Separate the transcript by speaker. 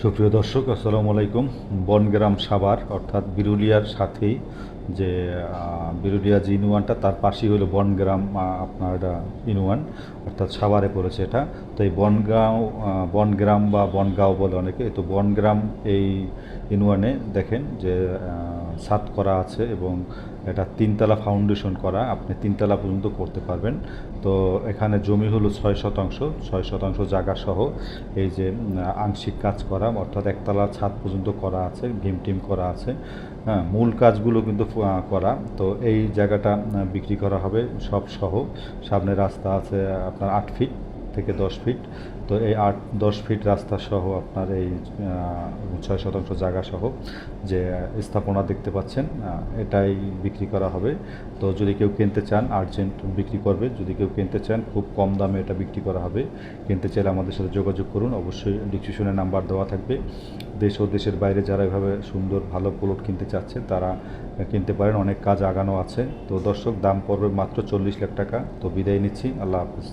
Speaker 1: সুপ্রিয় দর্শক আসসালামু আলাইকুম। বনগ্রাম সাভার অর্থাৎ বিরুলিয়ার সাথেই যে বিরুলিয়া যে ইনুয়ানটা তার পাশেই হলো বনগ্রাম আপনার আহ, ইনুয়ান অর্থাৎ সাভারে পড়েছে এটা। তো এই বনগাঁও বনগ্রাম বা বনগাঁও বলে অনেকে তো বনগ্রাম এই ইনুয়ানে দেখেন যে ছাদ করা আছে এবং এটা তিনতলা ফাউন্ডেশন করা, আপনি তিনতলা পর্যন্ত করতে পারবেন। তো এখানে জমি হলো ছয় শতাংশ ছয় শতাংশ জায়গা সহ এই যে আংশিক কাজ করা, অর্থাৎ একতলা ছাদ পর্যন্ত করা আছে, ভীম টিম করা আছে। হ্যাঁ মূল কাজগুলো কিন্তু করা। তো এই জায়গাটা বিক্রি করা হবে সব সহ। সামনে রাস্তা আছে আপনার আট ফিট থেকে দশ ফিট তো এই আট, দশ ফিট রাস্তা সহ আপনার এই ছয় শতাংশ জায়গা সহ যে স্থাপনা দেখতে পাচ্ছেন এটাই বিক্রি করা হবে। তো যদি কেউ কিনতে চান, আর্জেন্ট বিক্রি করবে। যদি কেউ কিনতে চান, খুব কম দামে এটা বিক্রি করা হবে। কিনতে চাইলে আমাদের সাথে যোগাযোগ করুন। অবশ্যই ডিসক্রিপশনে নাম্বার দেওয়া থাকবে। দেশ ও দেশের বাইরে যারা এভাবে সুন্দর, ভালো প্লট কিনতে চাচ্ছে তারা কিনতে পারেন। অনেক কাজ আগানো আছে। তো দর্শক, দাম পড়বে মাত্র চল্লিশ লাখ টাকা। তো বিদায় নিচ্ছি। আল্লাহ হাফিজ।